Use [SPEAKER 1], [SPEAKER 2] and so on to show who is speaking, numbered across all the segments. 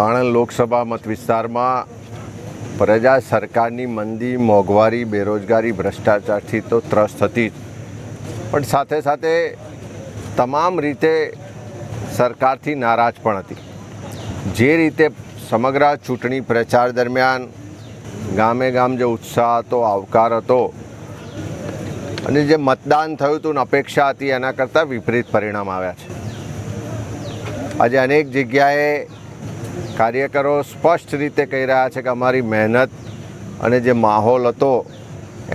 [SPEAKER 1] આણંદ લોકસભા મત વિસ્તારમાં પ્રજા સરકારની મંદી, મોંઘવારી, બેરોજગારી, ભ્રષ્ટાચારથી તો ત્રસ્ત હતી જ. પણ સાથે સાથે તમામ રીતે સરકારથી નારાજ પણ હતી. જે રીતે સમગ્ર ચૂંટણી પ્રચાર દરમિયાન ગામે ગામ જે ઉત્સાહ હતો, આવકાર હતો અને જે મતદાન થયું હતું અપેક્ષા હતી, એના કરતાં વિપરીત પરિણામ આવ્યા છે. આજે અનેક જગ્યાએ કાર્યકરો સ્પષ્ટ રીતે કહી રહ્યા છે કે અમારી મહેનત અને જે માહોલ હતો,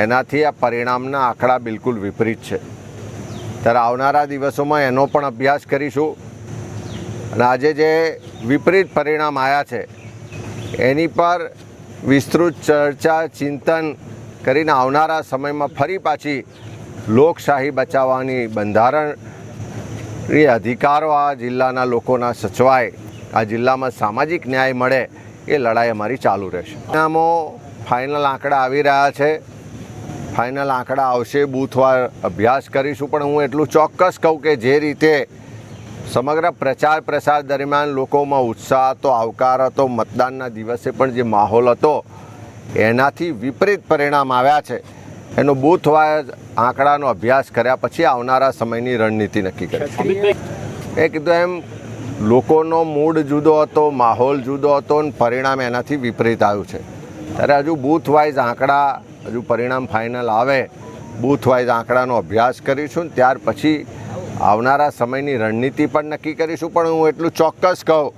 [SPEAKER 1] એનાથી આ પરિણામના આંકડા બિલકુલ વિપરીત છે. ત્યારે આવનારા દિવસોમાં એનો પણ અભ્યાસ કરીશું. અને આજે જે વિપરીત પરિણામ આવ્યા છે, એની પર વિસ્તૃત ચર્ચા, ચિંતન કરીને આવનારા સમયમાં ફરી પાછી લોકશાહી બચાવવાની બંધારણ અધિકારો આ જિલ્લાના લોકોના સચવાય. આ જિલ્લામાં સામાજિક ન્યાય મળે એ લડાઈ અમારી ચાલુ રહેશે. પરિણામો ફાઇનલ આંકડા આવી રહ્યા છે. ફાઇનલ આંકડા આવશે બૂથવાર અભ્યાસ કરીશું પણ હું એટલું ચોક્કસ કહું કે જે રીતે સમગ્ર પ્રચાર પ્રસાર દરમિયાન લોકોમાં ઉત્સાહ હતો આવકાર હતો મતદાનના દિવસે પણ જે માહોલ હતો એનાથી વિપરીત પરિણામ આવ્યા છે. એનો બૂથવાર આંકડાનો અભ્યાસ કર્યા પછી આવનારા સમયની રણનીતિ નક્કી કરી. એ કીધું એમ લોકોનો મૂડ જુદો હતો, માહોલ જુદો હતો અને પરિણામ એનાથી વિપરીત આવ્યું છે. ત્યારે હજુ બૂથ વાઇઝ આંકડા, હજુ પરિણામ ફાઇનલ આવે બૂથ વાઇઝ આંકડાનો અભ્યાસ કરીશું ત્યાર પછી આવનારા સમયની રણનીતિ પણ નક્કી કરીશું. પણ હું એટલું ચોક્કસ કહું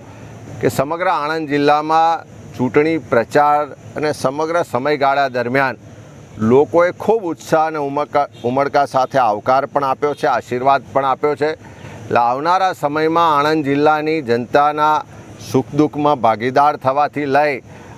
[SPEAKER 1] કે સમગ્ર આણંદ જિલ્લામાં ચૂંટણી પ્રચાર અને સમગ્ર સમયગાળા દરમિયાન લોકોએ ખૂબ ઉત્સાહ અને ઉમળકા સાથે આવકાર પણ આપ્યો છે, આશીર્વાદ પણ આપ્યો છે. એટલે આવનારા સમયમાં આણંદ જિલ્લાની જનતાના સુખ દુઃખમાં ભાગીદાર થવાથી લઈ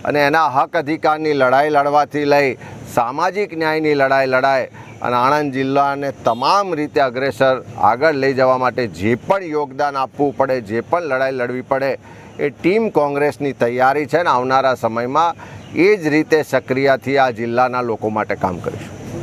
[SPEAKER 1] અને એના હક અધિકારની લડાઈ લડવાથી લઈ સામાજિક ન્યાયની લડાઈ લડાય અને આણંદ જિલ્લાને તમામ રીતે અગ્રેસર આગળ લઈ જવા માટે જે પણ યોગદાન આપવું પડે, જે પણ લડાઈ લડવી પડે, એ ટીમ કોંગ્રેસની તૈયારી છે ને આવનારા સમયમાં એ જ રીતે સક્રિયથી આ જિલ્લાના લોકો માટે કામ કરીશું.